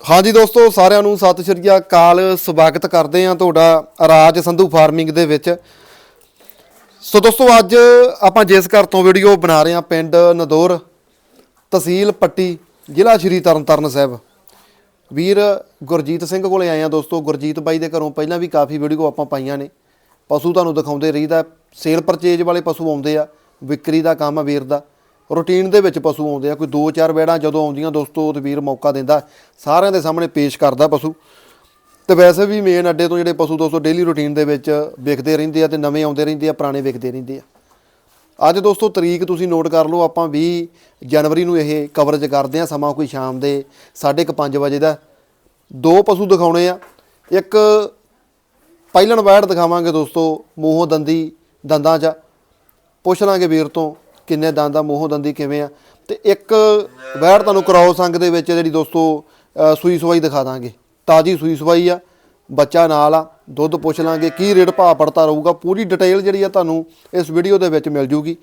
ਹਾਂਜੀ ਦੋਸਤੋ, ਸਾਰਿਆਂ ਨੂੰ ਸਤਿ ਸ਼੍ਰੀ ਅਕਾਲ। ਸਵਾਗਤ ਕਰਦੇ ਹਾਂ ਤੁਹਾਡਾ ਰਾਜ ਸੰਧੂ ਫਾਰਮਿੰਗ ਦੇ ਵਿੱਚ। ਸੋ ਦੋਸਤੋ, ਅੱਜ ਆਪਾਂ ਜਿਸ ਘਰ ਤੋਂ ਵੀਡੀਓ ਬਣਾ ਰਹੇ ਹਾਂ, ਪਿੰਡ ਨਦੌਰ ਤਹਿਸੀਲ ਪੱਟੀ, ਜ਼ਿਲ੍ਹਾ ਸ਼੍ਰੀ ਤਰਨਤਾਰਨ ਸਾਹਿਬ। ਵੀਰ ਗੁਰਜੀਤ ਸਿੰਘ ਕੋਲੇ ਆਏ ਆ ਦੋਸਤੋ। ਗੁਰਜੀਤ ਬਾਈ ਦੇ ਘਰੋਂ ਪਹਿਲਾਂ ਵੀ ਕਾਫੀ ਵੀਡੀਓ ਆਪਾਂ ਪਾਈਆਂ ਨੇ। ਪਸ਼ੂ ਤੁਹਾਨੂੰ ਦਿਖਾਉਂਦੇ ਰਹੀਦਾ। ਸੇਲ ਪਰਚੇਜ ਵਾਲੇ ਪਸ਼ੂ ਆਉਂਦੇ ਆ। ਵਿਕਰੀ ਦਾ ਕੰਮ ਆ ਵੀਰ ਦਾ। ਰੂਟੀਨ ਦੇ ਵਿੱਚ ਪਸ਼ੂ ਆਉਂਦੇ ਆ, ਕੋਈ 2-4 ਬੈੜਾਂ ਜਦੋਂ ਆਉਂਦੀਆਂ, ਦੋਸਤੋ ਤੇ ਵੀਰ ਮੌਕਾ ਦਿੰਦਾ, ਸਾਰਿਆਂ ਦੇ ਸਾਹਮਣੇ ਪੇਸ਼ ਕਰਦਾ ਪਸ਼ੂ। ਤੇ ਵੈਸੇ ਵੀ ਮੇਨ ਅੱਡੇ ਤੋਂ ਜਿਹੜੇ ਪਸ਼ੂ ਦੋਸਤੋ ਡੇਲੀ ਰੂਟੀਨ ਦੇ ਵਿੱਚ ਵਿਕਦੇ ਰਹਿੰਦੇ ਆ ਤੇ ਨਵੇਂ ਆਉਂਦੇ ਰਹਿੰਦੇ ਆ, ਪੁਰਾਣੇ ਵਿਕਦੇ ਰਹਿੰਦੇ ਆ। ਅੱਜ ਦੋਸਤੋ ਤਰੀਕ ਤੁਸੀਂ ਨੋਟ ਕਰ ਲਓ, ਆਪਾਂ 20 ਜਨਵਰੀ ਨੂੰ ਇਹ ਕਵਰੇਜ ਕਰਦੇ ਆ, ਸਮਾਂ ਕੋਈ ਸ਼ਾਮ ਦੇ 5:30 ਵਜੇ ਦਾ। ਦੋ ਪਸ਼ੂ ਦਿਖਾਉਣੇ ਆ, ਇੱਕ ਪਹਿਲਣ ਵੈੜ ਦਿਖਾਵਾਂਗੇ ਦੋਸਤੋ, ਮੂੰਹੋਂ ਦੰਦੀ ਦੰਦਾਂ 'ਚ, ਪੁੱਛ ਲਾਂਗੇ ਵੀਰ ਤੋਂ ਕਿੰਨੇ ਦੰਦ ਆ, ਮੂੰਹੋਂ ਦੰਦੀ ਕਿਵੇਂ ਆ। ਤੇ ਇੱਕ ਵੈੜ ਤੁਹਾਨੂੰ ਕਰਾਓ ਸੰਗ ਦੇ ਵਿੱਚ ਜਿਹੜੀ ਦੋਸਤੋ ਸੂਈ ਸਵਾਈ ਦਿਖਾ ਦਾਂਗੇ। ਤਾਜੀ ਸੂਈ ਸਵਾਈ ਆ, ਬੱਚਾ ਨਾਲ ਆ, ਦੁੱਧ ਪੁੱਛ ਲਾਂਗੇ ਕੀ ਰੇਟ ਭਾਅ ਪੜਤਾ ਰਹੂਗਾ, ਪੂਰੀ ਡਿਟੇਲ ਜਿਹੜੀ ਆ ਤੁਹਾਨੂੰ ਇਸ ਵੀਡੀਓ ਦੇ ਵਿੱਚ ਮਿਲ ਜੂਗੀ।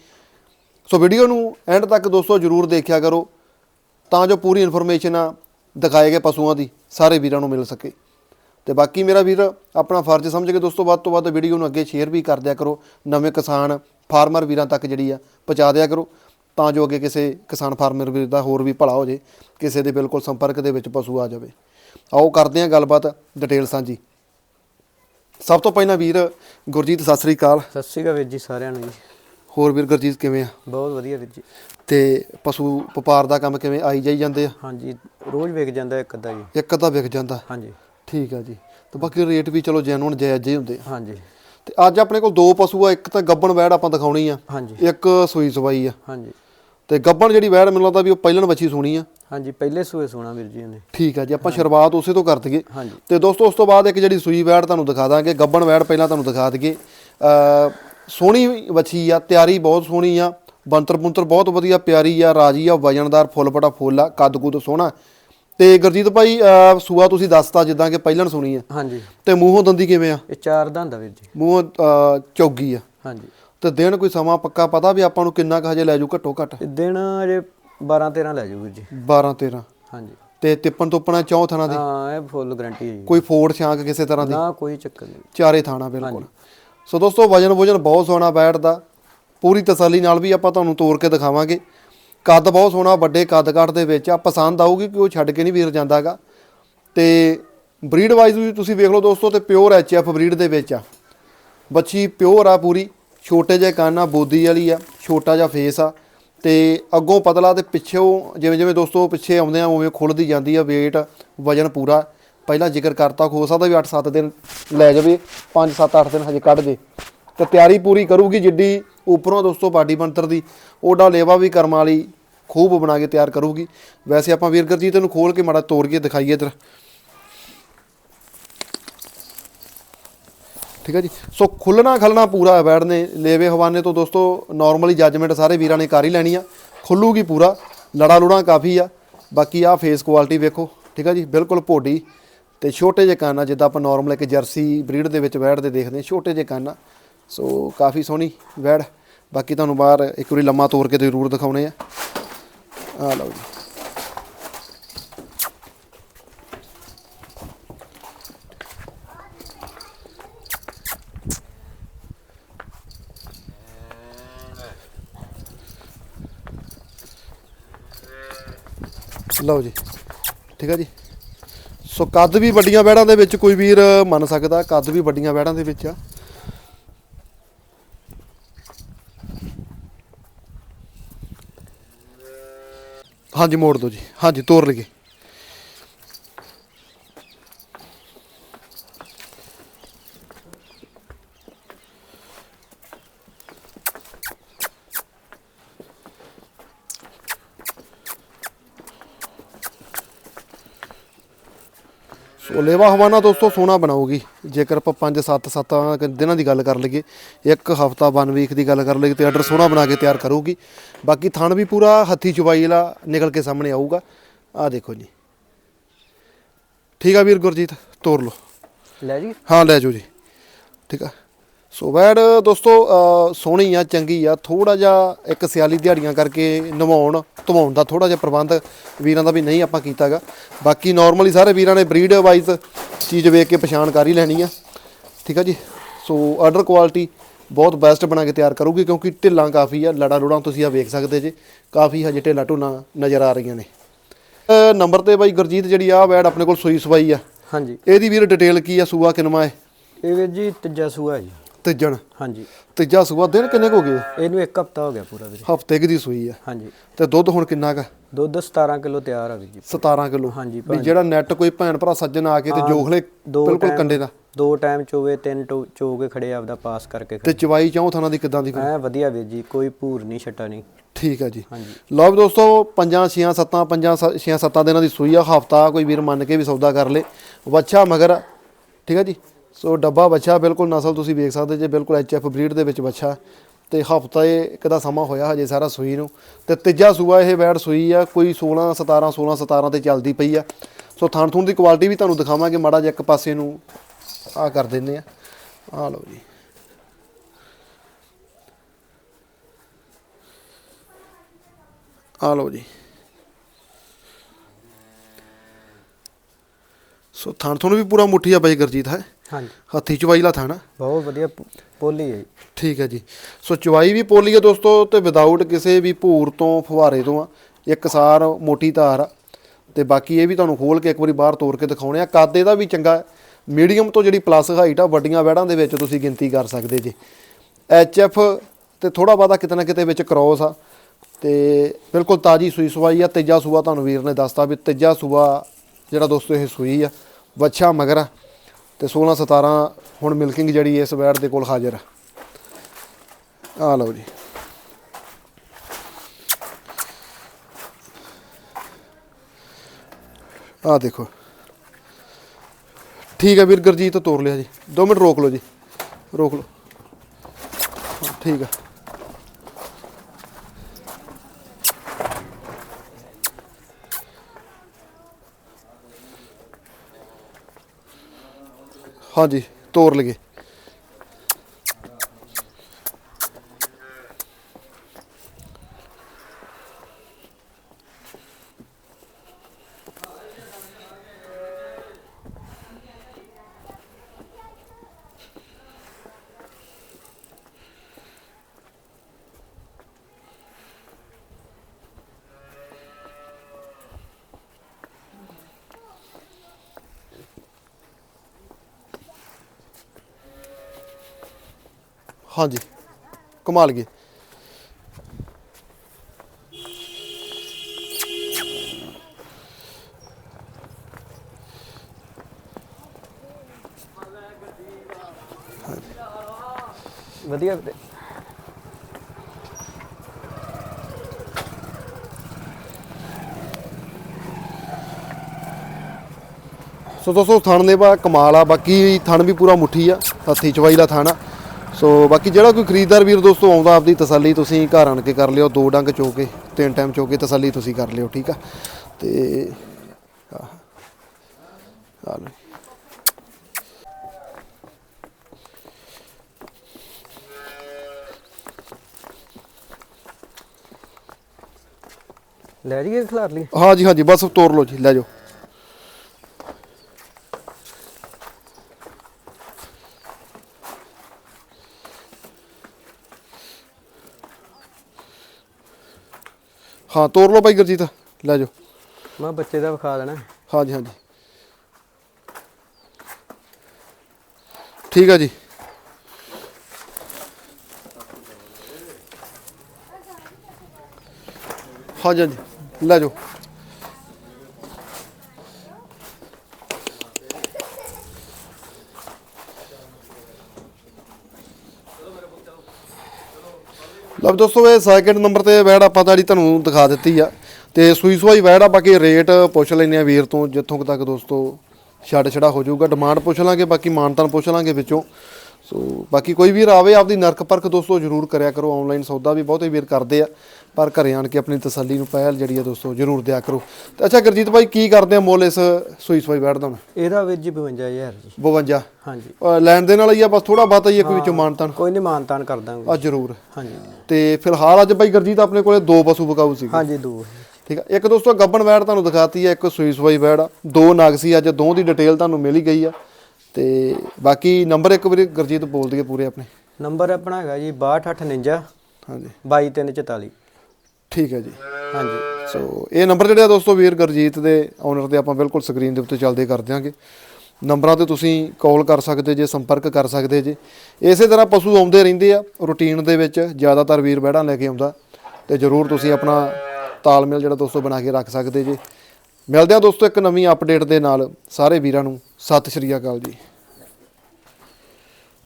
ਸੋ ਵੀਡੀਓ ਨੂੰ ਐਂਡ ਤੱਕ ਦੋਸਤੋ ਜਰੂਰ ਦੇਖਿਆ ਕਰੋ, ਤਾਂ ਜੋ ਪੂਰੀ ਇਨਫੋਰਮੇਸ਼ਨ ਆ ਦਿਖਾਏ ਗਏ ਪਸ਼ੂਆਂ ਦੀ, ਸਾਰੇ ਵੀਰਾਂ ਨੂੰ ਮਿਲ ਸਕੇ। ਤੇ ਬਾਕੀ ਮੇਰਾ ਵੀਰ ਆਪਣਾ ਫਰਜ਼ ਸਮਝ ਕੇ ਦੋਸਤੋ ਵੱਧ ਤੋਂ ਵੱਧ ਵੀਡੀਓ ਨੂੰ ਅੱਗੇ ਸ਼ੇਅਰ ਵੀ ਕਰ ਦਿਆ ਕਰੋ। ਨਵੇਂ ਕਿਸਾਨ ਫਾਰਮਰ ਵੀਰਾਂ ਤੱਕ ਜਿਹੜੀ ਆ ਪਹੁੰਚਾ ਦਿਆ ਕਰੋ। ਤਾਂ ਜੋ ਅੱਗੇ ਕਿਸੇ ਕਿਸਾਨ ਫਾਰਮਰ ਵੀਰ ਦਾ ਹੋਰ ਵੀ ਭਲਾ ਹੋ ਜੇ ਕਿਸੇ ਦੇ ਬਿਲਕੁਲ ਸੰਪਰਕ ਦੇ ਵਿੱਚ ਪਸ਼ੂ ਆ ਜਾਵੇ। ਆਓ ਕਰਦੇ ਹਾਂ ਗੱਲਬਾਤ ਡਿਟੇਲ ਸਾਂਝੀ। ਸਭ ਤੋਂ ਪਹਿਲਾਂ ਵੀਰ ਗੁਰਜੀਤ ਸਤਿ ਸ੍ਰੀ ਅਕਾਲ। ਸਤਿ ਸ਼੍ਰੀ ਅਕਾਲ ਵੀਰ ਜੀ ਸਾਰਿਆਂ ਨੂੰ ਜੀ। ਹੋਰ ਵੀਰ ਗੁਰਜੀਤ ਕਿਵੇਂ ਆ? ਬਹੁਤ ਵਧੀਆ ਵੀਰ ਜੀ। ਤੇ ਪਸ਼ੂ ਵਪਾਰ ਦਾ ਕੰਮ ਕਿਵੇਂ? ਆਈ ਜਾਈ ਜਾਂਦੇ ਆ? ਹਾਂਜੀ ਰੋਜ਼ ਵਿਕ ਜਾਂਦਾ ਇੱਕ ਅੱਧਾ ਜੀ। ਇੱਕ ਅੱਧਾ ਵਿਕ ਜਾਂਦਾ। ਹਾਂਜੀ। ਠੀਕ ਆ ਜੀ। ਤੇ ਬਾਕੀ ਰੇਟ ਵੀ ਚਲੋ ਜੈਨੂਨ ਜਾਇਜ਼ ਹੀ ਹੁੰਦੇ ਆ। ਹਾਂਜੀ। ਤੇ ਅੱਜ ਆਪਣੇ ਕੋਲ ਦੋ ਪਸ਼ੂ ਆ ਇੱਕ ਤਾਂ ਗੱਬਣ ਵੈੜ ਆਪਾਂ ਦਿਖਾਉਣੀ ਆ ਹਾਂਜੀ। ਇੱਕ ਸੂਈ ਸਵਾਈ ਆ। ਹਾਂਜੀ। ਤੇ ਗੱਬਣ ਜਿਹੜੀ ਵੈੜ ਮੈਨੂੰ ਲੱਗਦਾ ਵੀ ਉਹ ਪਹਿਲਣ ਬੱਚੀ ਸੋਣੀ ਆ। ਹਾਂਜੀ ਪਹਿਲੇ ਸੂਏ ਸੋਣਾ ਵੀਰ ਜੀ ਉਹਨੇ ਠੀਕ ਆ ਜੀ ਆਪਾਂ ਸ਼ੁਰੂਆਤ ਉਸੇ ਤੋਂ ਕਰ ਦਈਏ। ਹਾਂਜੀ। ਤੇ ਦੋਸਤੋ ਉਸ ਤੋਂ ਬਾਅਦ ਇੱਕ ਜਿਹੜੀ ਸੂਈ ਵੈੜ ਤੁਹਾਨੂੰ ਦਿਖਾ ਦਾਂਗੇ ਗੱਬਣ ਵੈੜ ਪਹਿਲਾਂ ਤੁਹਾਨੂੰ ਦਿਖਾ ਦਈਏ। ਅ ਸੋਹਣੀ ਵੱਛੀ ਆ ਤਿਆਰੀ ਬਹੁਤ ਸੋਹਣੀ ਆ ਬੰਤਰ ਪੁੰਤਰ ਬਹੁਤ ਵਧੀਆ ਪਿਆਰੀ ਆ ਰਾਜੀ ਆ ਵਜਨਦਾਰ ਫੁੱਲ ਬੜਾ ਫੁੱਲ ਆ ਕੱਦ ਕੁੱਦ ਸੋਹਣਾ। ਤੇ ਗੁਰਜੀਤ ਭਾਈ ਅ, ਸੂਆ ਤੁਸੀਂ ਦੱਸਤਾ ਜਿੱਦਾਂ ਕਿ ਪਹਿਲਣ ਸੁਣੀ ਆ। ਹਾਂਜੀ। ਤੇ ਮੂੰਹੋਂ ਦੰਦੀ ਕਿਵੇਂ ਆ? ਇਹ ਚਾਰ ਦੰਦ ਆ ਵੀਰ ਜੀ। ਮੂੰਹੋਂ ਚੌਗੀ ਆ। ਹਾਂਜੀ। ਤੇ ਦਿਨ ਕੋਈ ਸਮਾਂ ਪੱਕਾ ਪਤਾ ਵੀ ਆਪਾਂ ਨੂੰ ਕਿੰਨਾ ਕੁ ਹਜੇ ਲੈ ਜੂ ਘੱਟੋ ਘੱਟ? ਇਹ ਦਿਨ ਅਜੇ 12 13 ਲੈ ਜਾਊ ਵੀਰ ਜੀ। 12 13 ਹਾਂਜੀ। ਤੇ ਤਿੱਪਣ ਤੋਪਣਾ ਚੌ ਥਾਣਾ ਦੀ? ਹਾਂ ਇਹ ਫੁੱਲ ਗਾਰੰਟੀ ਹੈ ਜੀ। ਕੋਈ ਫੋੜ ਛਾਂਕ ਕਿਸੇ ਤਰ੍ਹਾਂ ਦੀ? ਨਾ ਕੋਈ ਚੱਕਰ ਨਹੀਂ। ਚਾਰੇ ਥਾਣਾ ਬਿਲਕੁਲ। ਸੋ ਦੋਸਤੋ ਵਜਨ ਵਜਨ ਬਹੁਤ ਸੋਹਣਾ ਬੈਠਦਾ। ਪੂਰੀ ਤਸੱਲੀ ਨਾਲ ਵੀ ਆਪਾਂ ਤੁਹਾਨੂੰ ਤੋੜ ਕੇ ਦਿਖਾਵਾਂਗੇ। ਕੱਦ ਬਹੁਤ ਸੋਹਣਾ, ਵੱਡੇ ਕੱਦ ਕਾਠ ਦੇ ਵਿੱਚ ਆ, ਪਸੰਦ ਆਊਗੀ ਕਿ ਉਹ ਛੱਡ ਕੇ ਨਹੀਂ ਵੀਰ ਜਾਂਦਾਗਾ ਤੇ ਬਰੀਡ ਵਾਈਜ਼ ਵੀ ਤੁਸੀਂ ਵੇਖ ਲਓ ਦੋਸਤੋ, ਤੇ ਪਿਓਰ ਐਚਐਫ ਬਰੀਡ ਦੇ ਵਿੱਚ ਆ। ਬੱਚੀ ਪਿਓਰ ਆ ਪੂਰੀ, ਛੋਟੇ ਜਿਹੇ ਕੰਨ ਆ, ਬੋਦੀ ਵਾਲੀ ਆ, ਛੋਟਾ ਜਿਹਾ ਫੇਸ ਆ। ਤੇ ਅੱਗੋਂ ਪਤਲਾ ਤੇ ਪਿੱਛੋਂ ਜਿਵੇਂ ਜਿਵੇਂ ਦੋਸਤੋ ਪਿੱਛੇ ਆਉਂਦੇ ਆ, ਉਵੇਂ ਖੁੱਲਦੀ ਜਾਂਦੀ ਆ weight, ਵਜਨ ਪੂਰਾ। ਪਹਿਲਾਂ ਜ਼ਿਕਰ ਕਰਤਾ ਹੋ ਸਕਦਾ ਵੀ 8-7 ਦਿਨ ਲੈ ਜਾਵੇ 5-7 8 ਦਿਨ ਹਜੇ ਕੱਢ ਦੇ। ਤੇ ਤਿਆਰੀ ਪੂਰੀ ਕਰੂਗੀ ਜਿੱਡੀ ਉੱਪਰੋਂ ਦੋਸਤੋ ਬਾਡੀ ਬਣਤਰ ਦੀ ਓਡਾ ਲੇਵਾ ਵੀ ਕਰਮ ਵਾਲੀ ਖੂਬ ਬਣਾ ਕੇ ਤਿਆਰ ਕਰੂਗੀ। ਵੈਸੇ ਆਪਾਂ ਵੀਰਗਰ ਜੀ ਤੈਨੂੰ ਖੋਲ ਕੇ ਮਾੜਾ ਤੋੜ ਕੇ ਦਿਖਾਈਏ ਇਧਰ। ਠੀਕ ਹੈ ਜੀ? ਸੋ ਖੁੱਲਣਾ ਖਲਣਾ ਪੂਰਾ ਹੈ ਬੈਡ ਨੇ, ਲੇਵੇ ਹਵਾਨੇ ਤੋਂ ਦੋਸਤੋ ਨਾਰਮਲੀ ਜੱਜਮੈਂਟ ਸਾਰੇ ਵੀਰਾਂ ਨੇ ਕਰ ਹੀ ਲੈਣੀ ਆ। ਖੁੱਲੂਗੀ ਪੂਰਾ ਲੜਾ ਲੁੜਾ ਕਾਫੀ ਆ। ਬਾਕੀ ਆ ਫੇਸ ਕੁਆਲਿਟੀ ਵੇਖੋ, ਠੀਕ ਆ ਜੀ? ਬਿਲਕੁਲ ਭੋਡੀ। ਤੇ ਛੋਟੇ ਜਿਹੇ ਕੰਨ ਆ, ਜਿੱਦਾਂ ਆਪਾਂ ਨਾਰਮਲ ਇੱਕ ਜਰਸੀ ਬਰੀਡ ਦੇ ਵਿੱਚ ਬੈਠਦੇ ਦੇਖਦੇ ਹਾਂ, ਛੋਟੇ ਜਿਹੇ ਕੰਨ ਆ। ਸੋ ਕਾਫੀ ਸੋਹਣੀ ਵੈੜ ਬਾਕੀ ਤੁਹਾਨੂੰ ਬਾਹਰ ਇੱਕ ਵਾਰੀ ਲੰਮਾ ਤੋੜ ਕੇ ਜ਼ਰੂਰ ਦਿਖਾਉਣੇ ਆ। ਆ ਲਓ ਜੀ। ਲਓ ਜੀ। ਠੀਕ ਹੈ ਜੀ। ਸੋ ਕੱਦ ਵੀ ਵੱਡੀਆਂ ਵੈੜਾਂ ਦੇ ਵਿੱਚ ਕੋਈ ਵੀਰ ਮੰਨ ਸਕਦਾ, ਕੱਦ ਵੀ ਵੱਡੀਆਂ ਵੈੜਾਂ ਦੇ ਵਿੱਚ ਆ। ਹਾਂਜੀ ਮੋੜ ਦਿਓ ਜੀ। ਹਾਂਜੀ ਤੋਰ ਲਈਏ। ਸੋ ਲੇਵਾ ਹਵਾਨਾ ਦੋਸਤੋ ਸੋਨਾ ਬਣਾਉਗੀ ਜੇਕਰ ਆਪਾਂ 5 7 7 ਦਿਨਾਂ ਦੀ ਗੱਲ ਕਰ ਲਈਏ ਇੱਕ ਹਫਤਾ 1 ਵੀਕ ਦੀ ਗੱਲ ਕਰ ਲਈਏ ਤੇ ਆਰਡਰ ਸੋਨਾ ਬਣਾ ਕੇ ਤਿਆਰ ਕਰੂਗੀ। ਬਾਕੀ ਥਣ ਵੀ ਪੂਰਾ ਹੱਥੀ ਚੁਬਾਈ ਵਾਲਾ ਨਿਕਲ ਕੇ ਸਾਹਮਣੇ ਆਊਗਾ। ਆਹ ਦੇਖੋ ਜੀ। ਠੀਕ ਆ ਵੀਰ ਗੁਰਜੀਤ ਤੋਰ ਲਓ। ਲੈ ਜੀ। ਹਾਂ ਲੈ ਜਾਓ ਜੀ। ਠੀਕ ਆ। ਸੋ ਵੈੜ ਦੋਸਤੋ ਸੋਹਣੀ ਆ ਚੰਗੀ ਆ ਥੋੜਾ ਜਿਹਾ ਇੱਕ ਸਿਆਲੀ ਦਿਹਾੜੀਆਂ ਕਰਕੇ ਨਵਾਉਣ ਧਵਾਉਣ ਦਾ ਥੋੜਾ ਜਿਹਾ ਪ੍ਰਬੰਧ ਵੀਰਾਂ ਦਾ ਵੀ ਨਹੀਂ ਆਪਾਂ ਕੀਤਾਗਾ। ਬਾਕੀ ਨਾਰਮਲੀ ਸਾਰੇ ਵੀਰਾਂ ਨੇ ਬਰੀਡ ਵਾਈਜ਼ ਚੀਜ਼ ਵੇਖ ਕੇ ਪਛਾਣ ਕਰ ਹੀ ਲੈਣੀ ਆ। ਠੀਕ ਆ ਜੀ? ਸੋ ਆਰਡਰ ਕੁਆਲਿਟੀ ਬਹੁਤ ਬੈਸਟ ਬਣਾ ਕੇ ਤਿਆਰ ਕਰੂਗੀ ਕਿਉਂਕਿ ਢਿੱਲਾਂ ਕਾਫੀ ਆ ਲੜਾ ਲੁੜਾਂ ਤੁਸੀਂ ਆ ਵੇਖ ਸਕਦੇ ਜੇ। ਕਾਫੀ ਹਜੇ ਢਿੱਲਾ ਢੁੱਲਾਂ ਨਜ਼ਰ ਆ ਰਹੀਆਂ ਨੇ। ਨੰਬਰ ਤੇ ਬਾਈ ਗੁਰਜੀਤ ਜਿਹੜੀ ਆ ਵੈੜ ਆਪਣੇ ਕੋਲ ਸੂਈ ਸਵਾਈ ਆ। ਹਾਂਜੀ। ਇਹਦੀ ਵੀਰ ਡਿਟੇਲ ਕੀ ਆ ਸੂਆ ਕਿਨਮਾ ਹੈ? ਇਹ ਵੀਰ ਜੀ ਤੀਜਾ ਸੂਆ ਹੈ ਜੀ। ਤੀਜਣ। ਹਾਂਜੀ। ਤੀਜਾ ਸੂਆ ਦਿਨ ਕਿੰਨੇ ਕੁ ਹੋ ਗਏ? ਇਹਨੂੰ ਇੱਕ ਹਫਤਾ ਹੋ ਗਿਆ ਪੂਰਾ ਵੀਰ। ਹਫ਼ਤੇ ਕੁ ਦੀ ਸੂਈ ਆ। ਹਾਂਜੀ। ਤੇ ਦੁੱਧ ਹੁਣ ਕਿੰਨਾ ਕ? ਦੁੱਧ 17 ਕਿਲੋ ਤਿਆਰ ਆ ਵੀਰ ਜੀ। 17 ਕਿਲੋ। ਹਾਂਜੀ ਵੀ ਜਿਹੜਾ ਨੈਟ ਕੋਈ ਭੈਣ ਭਰਾ ਸੱਜਣ ਆ ਕੇ ਤੇ ਜੋਖ ਲੈ ਦੋ ਬਿਲਕੁਲ ਕੰਡੇ ਦਾ। ਦੋ ਟਾਈਮ ਚੋਵੇ ਤਿੰਨ ਟੋ- ਚੋ ਕੇ ਖੜੇ ਆਪਦਾ ਪਾਸ ਕਰਕੇ ਤੇ ਚਵਾਈ ਚੌਂ ਥਾਣਾ ਦੀ ਕਿਦਾਂ ਦੀ? ਐ ਵਧੀਆ ਵੀਰ ਜੀ ਕੋਈ ਭੂਰ ਨਹੀਂ ਛੱਟਾ ਨਹੀਂ। ਠੀਕ ਹੈ ਜੀ। ਹਾਂਜੀ। ਲਓ ਵੀ ਦੋਸਤੋ ਪੰਜਾਂ ਛੀਆਂ ਸੱਤਾਂ ਪੰਜਾਂ ਸ- ਛੀਆਂ ਸੱਤਾਂ ਦਿਨਾਂ ਦੀ ਸੂਈ ਆ। ਹਫਤਾ ਕੋਈ ਵੀਰ ਮੰਨ ਕੇ ਵੀ ਸੌਦਾ ਕਰ ਲੇ। ਵੱਛਾ ਮਗਰ ਆ, ਠੀਕ ਹੈ ਜੀ? ਸੋ ਡੱਬਾ ਵੱਛਾ ਬਿਲਕੁਲ ਨਸਲ ਤੁਸੀਂ ਵੇਖ ਸਕਦੇ ਜੇ ਬਿਲਕੁਲ ਐਚਐਫ ਬਰੀਡ ਦੇ ਵਿੱਚ ਬੱਚਾ ਤੇ ਹਫਤਾ ਇਹ ਇੱਕ ਦਾ ਸਮਾਂ ਹੋਇਆ ਹਜੇ ਸਾਰਾ ਸੂਈ ਨੂੰ। ਤੇ ਤੀਜਾ ਸੂਆ ਇਹ ਵੈੜ ਸੂਈ ਆ, ਕੋਈ 16 17 16 17 ਤੇ ਚੱਲਦੀ ਪਈ ਆ। ਸੋ ਥਣ ਥੁਣ ਦੀ ਕੁਆਲਿਟੀ ਵੀ ਤੁਹਾਨੂੰ ਦਿਖਾਵਾਂਗੇ, ਮਾੜਾ ਜਿਹਾ ਇੱਕ ਪਾਸੇ ਨੂੰ ਆ ਕਰ ਦਿੰਦੇ ਆ। ਆ ਲਓ ਜੀ। ਆ ਲਓ ਜੀ। ਸੋ ਥਣ ਥਣ ਵੀ ਪੂਰਾ ਮੁੱਠੀ ਆ ਬਾਈ ਗੁਰਜੀਤ, ਹੈ? ਹਾਂਜੀ। ਹੱਥੀ ਚਵਾਈ ਲਾ ਥਣ ਬਹੁਤ ਵਧੀਆ ਪੋਲੀ ਹੈ ਠੀਕ ਹੈ ਜੀ। ਸੋ ਚਵਾਈ ਵੀ ਪੋਲੀ ਹੈ ਦੋਸਤੋ ਤੇ ਵਿਦਆਊਟ ਕਿਸੇ ਵੀ ਭੂਰ ਤੋਂ ਫੁਹਾਰੇ ਤੋਂ ਆ ਇੱਕ ਸਾਰ ਮੋਟੀ ਧਾਰ ਆ। ਤੇ ਬਾਕੀ ਇਹ ਵੀ ਤੁਹਾਨੂੰ ਖੋਲ ਕੇ ਇੱਕ ਵਾਰੀ ਬਾਹਰ ਤੋੜ ਕੇ ਦਿਖਾਉਣੇ ਆ। ਕੱਦ ਇਹਦਾ ਵੀ ਚੰਗਾ ਮੀਡੀਅਮ ਤੋਂ ਜਿਹੜੀ ਪਲੱਸ ਹਾਈਟ ਆ ਵੱਡੀਆਂ ਵੈੜਾਂ ਦੇ ਵਿੱਚ ਤੁਸੀਂ ਗਿਣਤੀ ਕਰ ਸਕਦੇ ਜੇ। ਐਚ ਐਫ ਤੇ ਥੋੜਾ ਬਾਦਾ ਕਿਤੇ ਨਾ ਕਿਤੇ ਵਿੱਚ ਕ੍ਰੋਸ ਆ। ਤੇ ਬਿਲਕੁਲ ਤਾਜੀ ਸੂਈ ਸਵਾਈ ਆ। ਤੀਜਾ ਸੂਆ ਤੁਹਾਨੂੰ ਵੀਰ ਨੇ ਦੱਸਤਾ ਵੀ ਤੀਜਾ ਸੂਆ ਜਿਹੜਾ ਦੋਸਤੋ ਇਹ ਸੂਈ ਆ। ਵੱਛਾ ਮਗਰ ਆ। ਤੇ 16 17 ਹੁਣ ਮਿਲਕਿੰਗ ਜਿਹੜੀ ਇਸ ਵੈੜ ਦੇ ਕੋਲ ਹਾਜ਼ਰ ਆ। ਆ ਲਓ ਜੀ। ਆ ਦੇਖੋ। ਠੀਕ ਹੈ ਵੀਰ, ਗੁਰਜੀਤ ਤੋਰ ਲਿਆ ਜੀ। 2 ਮਿੰਟ ਰੋਕ ਲਓ ਜੀ। ਰੋਕ ਲਓ। ਠੀਕ ਹੈ ਹਾਂਜੀ ਤੋਰ ਲਗੇ ਹਾਂਜੀ, ਕਮਾਲ ਗਏ ਵਧੀਆ ਵੀਰੇ। ਸੋ ਦੋਸਤੋ, ਥਣ ਦੇ ਬਾ ਕਮਾਲ ਆ, ਬਾਕੀ ਥਣ ਵੀ ਪੂਰਾ ਮੁੱਠੀ ਆ ਹੱਥੀ ਚਵਾਈ ਦਾ ਥਣ ਆ। ਸੋ ਬਾਕੀ ਜਿਹੜਾ ਕੋਈ ਖਰੀਦਦਾਰ ਵੀਰ ਦੋਸਤੋ ਆਉਂਦਾ ਆਪਦੀ ਤਸੱਲੀ ਤੁਸੀਂ ਘਰ ਆਣ ਕੇ ਕਰ ਲਿਓ ਦੋ ਡੰਗ ਚੋ ਕੇ ਤਿੰਨ ਟਾਈਮ ਚੋ ਕੇ ਤਸੱਲੀ ਤੁਸੀਂ ਕਰ ਲਿਓ ਠੀਕ ਆ? ਤੇ ਲਓ। ਲੈ ਜੀਏ ਖਿਲਾਰ ਲਈ? ਹਾਂਜੀ ਹਾਂਜੀ ਬਸ ਤੋਰ ਲਓ ਜੀ ਲੈ ਜਾਓ। ਹਾਂ ਤੋਰ ਲਓ ਭਾਈ ਗੁਰਜੀਤ ਲੈ ਜਾਓ। ਮੈਂ ਬੱਚੇ ਦਾ ਵਿਖਾ ਦੇਣਾ। ਹਾਂਜੀ ਹਾਂਜੀ। ਠੀਕ ਆ ਜੀ। ਹਾਂਜੀ ਹਾਂਜੀ। ਲੈ ਜਾਓ। ਲਓ ਦੋਸਤੋ, ਇਹ ਸੈਕਿੰਡ ਨੰਬਰ ਤੇ ਵੈੜ ਆਪਾਂ ਤਾਂ ਜਿਹੜੀ ਤੁਹਾਨੂੰ ਦਿਖਾ ਦਿੱਤੀ ਆ। ਤੇ ਸੂਈ ਸਵਾਈ ਵੈੜ ਆ, ਬਾਕੀ ਰੇਟ ਪੁੱਛ ਲੈਨੇ ਆ ਵੀਰ ਤੋਂ, ਜਿੱਥੋਂ ਤੱਕ ਦੋਸਤੋ ਛੱਡ ਛੜਾ ਹੋ ਜਾਊਗਾ। ਡਿਮਾਂਡ ਪੁੱਛ ਲਾਂਗੇ, ਬਾਕੀ ਮਾਨਤਾਨ ਪੁੱਛ ਲਾਂਗੇ ਵਿੱਚੋਂ। ਸੋ ਬਾਕੀ ਕੋਈ ਵੀਰ ਆਵੇ ਆਪਦੀ ਨਰਕ ਪਰਖ ਦੋਸਤੋ ਜ਼ਰੂਰ ਕਰਿਆ ਕਰੋ ਆਨਲਾਈਨ ਸੌਦਾ ਵੀ ਬਹੁਤੇ ਵੀਰ ਕਰਦੇ ਆ। ਪਰ ਘਰੇ ਆਣ ਕੇ ਆਪਣੀ ਤਸੱਲੀ ਨੂੰ ਪਹਿਲ ਜਿਹੜੀ ਆ ਦੋਸਤੋ ਜ਼ਰੂਰ ਦਿਆ ਕਰੋ। ਤੇ ਅੱਛਾ ਗੁਰਜੀਤ ਭਾਈ ਕੀ ਕਰਦੇ ਆ ਮੁੱਲ ਇਸ ਸੂਈ ਸਵਾਈ ਬੈਠ ਦਾ ਹੁਣ? ਇਹਦਾ ਵੀਰ ਜੀ 52000 ਜੀ। 52 ਹਾਂਜੀ। ਲੈਣ ਦੇ ਨਾਲ ਹੀ ਆ ਬਸ ਥੋੜਾ ਬਾਤ ਹੀ ਕੋਈ ਵਿੱਚੋਂ ਮਾਨਤਾਨ? ਕੋਈ ਨਹੀਂ ਮਾਨਤਾਨ ਕਰ ਦਾਂਗੇ। ਆ ਜ਼ਰੂਰ। ਹਾਂਜੀ। ਤੇ ਫਿਲਹਾਲ ਅੱਜ ਭਾਈ ਗੁਰਜੀਤ ਆਪਣੇ ਕੋਲੇ ਦੋ ਪਸ਼ੂ ਬਕਾਊ ਸੀ ਹਾਂਜੀ ਦੋ ਠੀਕ ਆ। ਇੱਕ ਦੋਸਤੋ ਗੱਬਣ ਵੈੜ ਤੁਹਾਨੂੰ ਦਿਖਾਤੀ ਆ ਇੱਕ ਸੂਈ ਸਵਾਈ ਵੈੜ ਆ। ਦੋ ਨਗ ਸੀ ਅੱਜ ਦੋ ਦੀ ਡਿਟੇਲ ਤੁਹਾਨੂੰ ਮਿਲ ਹੀ ਗਈ ਆ। ਤੇ ਬਾਕੀ ਨੰਬਰ ਇੱਕ ਵਾਰੀ ਗੁਰਜੀਤ ਬੋਲ ਦਈਏ ਪੂਰੇ ਆਪਣੇ। ਨੰਬਰ ਆਪਣਾ ਹੈਗਾ ਜੀ 6259 ਹਾਂਜੀ। 22344 ਠੀਕ ਹੈ ਜੀ। ਹਾਂਜੀ। ਸੋ ਇਹ ਨੰਬਰ ਜਿਹੜੇ ਆ ਦੋਸਤੋ ਵੀਰ ਗੁਰਜੀਤ ਦੇ ਓਨਰ ਤੇ ਆਪਾਂ ਬਿਲਕੁਲ ਸਕਰੀਨ ਦੇ ਉੱਤੇ ਚੱਲਦੇ ਕਰ ਦਿਆਂਗੇ ਨੰਬਰਾਂ ਤੇ ਤੁਸੀਂ ਕਾਲ ਕਰ ਸਕਦੇ ਜੇ, ਸੰਪਰਕ ਕਰ ਸਕਦੇ ਜੇ। ਇਸੇ ਤਰ੍ਹਾਂ ਪਸ਼ੂ ਆਉਂਦੇ ਰਹਿੰਦੇ ਆ ਰੂਟੀਨ ਦੇ ਵਿੱਚ ਜ਼ਿਆਦਾਤਰ ਵੀਰ ਬਹਿੜਾਂ ਲੈ ਕੇ ਆਉਂਦਾ। ਤੇ ਜਰੂਰ ਤੁਸੀਂ ਆਪਣਾ ਤਾਲਮੇਲ ਜਿਹੜਾ ਦੋਸਤੋ ਬਣਾ ਕੇ ਰੱਖ ਸਕਦੇ ਜੇ। ਮਿਲਦੇ ਆ ਦੋਸਤੋ ਇੱਕ ਨਵੀਂ ਅਪਡੇਟ ਦੇ ਨਾਲ। ਸਾਰੇ ਵੀਰਾਂ ਨੂੰ ਸਤਿ ਸ਼੍ਰੀ ਅਕਾਲ ਜੀ।